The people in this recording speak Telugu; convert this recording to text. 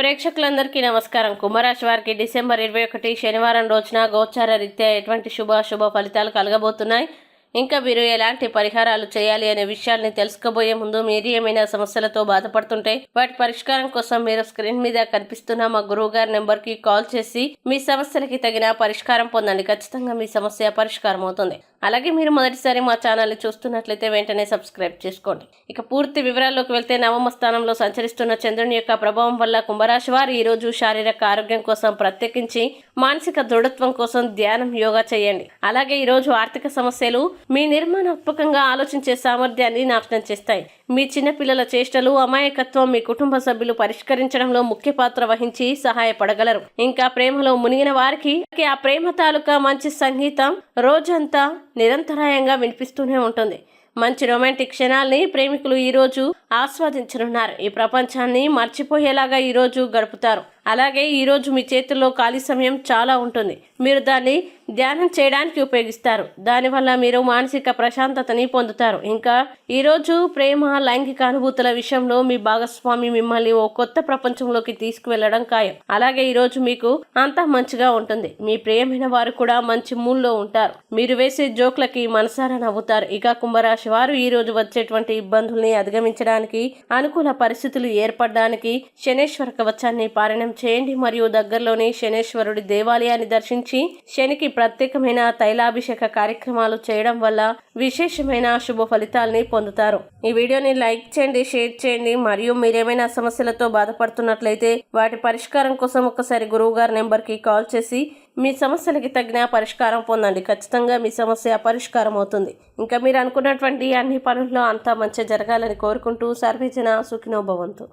ప్రేక్షకులందరికీ నమస్కారం. కుంభరాశి వారికి డిసెంబర్ ఇరవై ఒకటి శనివారం రోజున గోచార రీత్యా ఎటువంటి శుభ శుభ ఫలితాలు కలగబోతున్నాయి? ఇంకా మీరు ఎలాంటి పరిహారాలు చేయాలి అనే విషయాల్ని తెలుసుకోబోయే ముందు మీరు ఏమైనా సమస్యలతో బాధపడుతుంటే వాటి పరిష్కారం కోసం మీరు స్క్రీన్ మీద కనిపిస్తున్న మా గురువు గారి నెంబర్కి కాల్ చేసి మీ సమస్యలకి తగిన పరిష్కారం పొందండి. ఖచ్చితంగా మీ సమస్య పరిష్కారం అవుతుంది. అలాగే మీరు మొదటిసారి మా ఛానల్ని చూస్తున్నట్లయితే వెంటనే సబ్స్క్రైబ్ చేసుకోండి. ఇక పూర్తి వివరాల్లోకి వెళ్తే నవమ స్థానంలో సంచరిస్తున్న చంద్రుని యొక్క ప్రభావం వల్ల కుంభరాశి వారు ఈరోజు శారీరక ఆరోగ్యం కోసం ప్రత్యేకించి మానసిక దృఢత్వం కోసం ధ్యానం యోగా చేయండి. అలాగే ఈరోజు ఆర్థిక సమస్యలు మీ నిర్మాణాత్మకంగా ఆలోచించే సామర్థ్యాన్ని నాశనం చేస్తాయి. మీ చిన్నపిల్లల చేష్టలు అమాయకత్వం మీ కుటుంబ సభ్యులు పరిష్కరించడంలో ముఖ్య పాత్ర వహించి సహాయపడగలరు. ఇంకా ప్రేమలో మునిగిన వారికి ఆ ప్రేమ తాలూకా మంచి సంగీతం రోజంతా నిరంతరాయంగా వినిపిస్తూనే ఉంటుంది. మంచి రొమాంటిక్ క్షణాల్ని ప్రేమికులు ఈరోజు ఆస్వాదించనున్నారు. ఈ ప్రపంచాన్ని మర్చిపోయేలాగా ఈరోజు గడుపుతారు. అలాగే ఈరోజు మీ చేతుల్లో ఖాళీ సమయం చాలా ఉంటుంది. మీరు దాన్ని ధ్యానం చేయడానికి ఉపయోగిస్తారు. దానివల్ల మీరు మానసిక ప్రశాంతతని పొందుతారు. ఇంకా ఈరోజు ప్రేమ లైంగిక అనుభూతుల విషయంలో మీ భాగస్వామి మిమ్మల్ని ఓ కొత్త ప్రపంచంలోకి తీసుకువెళ్ళడం ఖాయం. అలాగే ఈరోజు మీకు అంతా మంచిగా ఉంటుంది. మీ ప్రియమైన వారు కూడా మంచి మూల్లో ఉంటారు. మీరు వేసే జోక్లకి మనసారా నవ్వుతారు. ఇక కుంభరాశి వారు ఈరోజు వచ్చేటువంటి ఇబ్బందుల్ని అధిగమించడానికి అనుకూల పరిస్థితులు ఏర్పడడానికి శనేశ్వర కవచాన్ని పారాయణం చేయండి. మరియు దగ్గరలోని శనేశ్వరుడి దేవాలయాన్ని దర్శించి శనికి ప్రత్యేకమైన తైలాభిషేక కార్యక్రమాలు చేయడం వల్ల విశేషమైన శుభ ఫలితాల్ని పొందుతారు. ఈ వీడియోని లైక్ చేయండి షేర్ చేయండి. మరియు మీరేమైనా సమస్యలతో బాధపడుతున్నట్లయితే వాటి పరిష్కారం కోసం ఒకసారి గురువు గారి నెంబర్కి కాల్ చేసి మీ సమస్యలకి తగిన పరిష్కారం పొందండి. ఖచ్చితంగా మీ సమస్య పరిష్కారం అవుతుంది. ఇంకా మీరు అనుకున్నటువంటి అన్ని పనుల్లో అంతా మంచి జరగాలని కోరుకుంటూ సర్వేజన సుఖినోభవంతు.